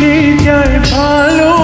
বুক যায় ভালোবাসার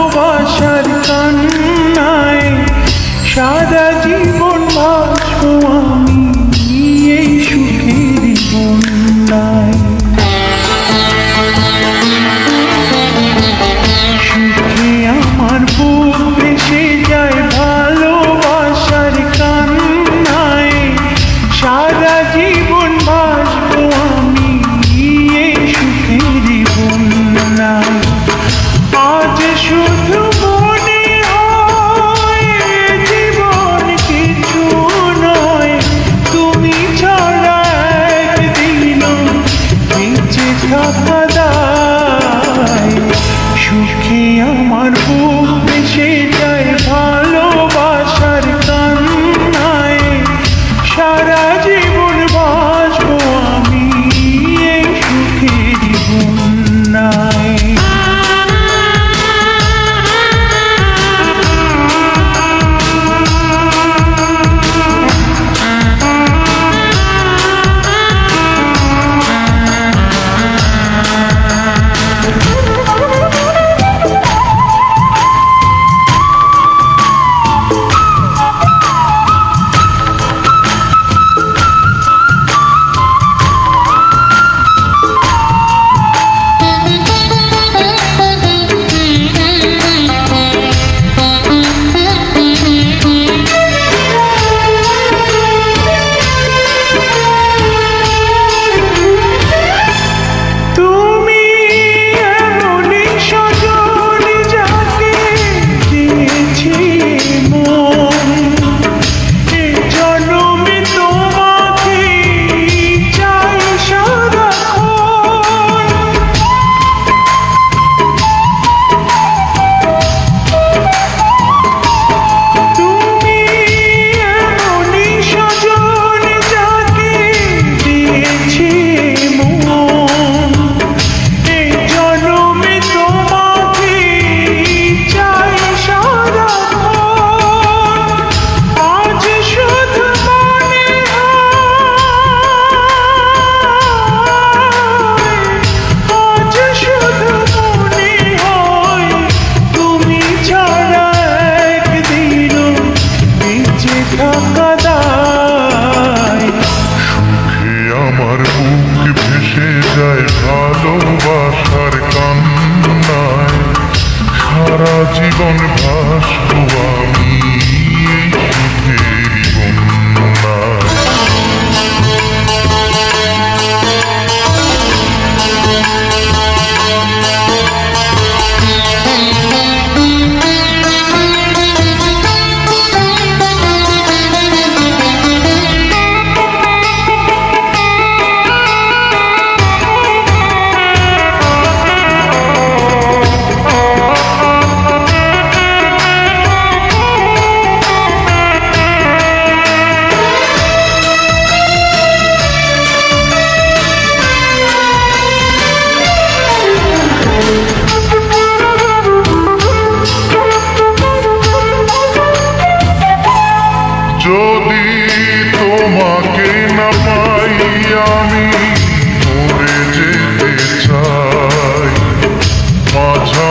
সারা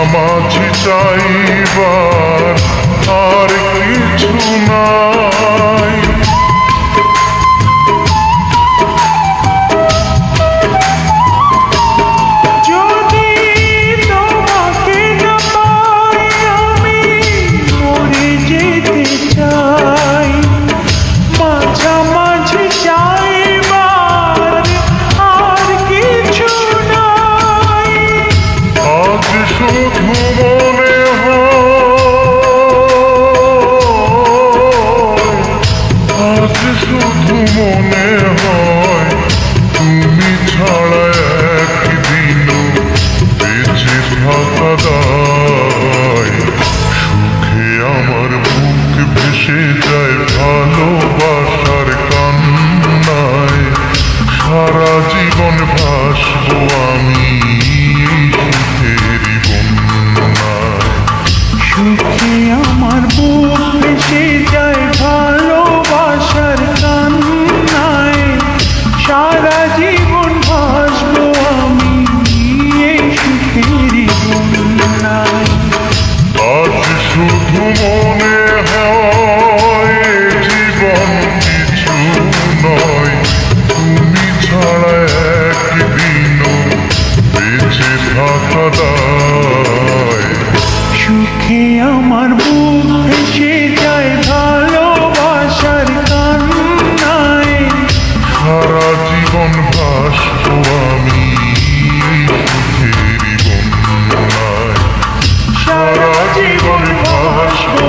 মাঝামাঝি চাইবার আর কিছু নাই। Mother. আমার বুক ভেসে যায় ভালোবাসার কান্নায়। সারা জীবন ভাসব আমি সারা জীবন ভাসবো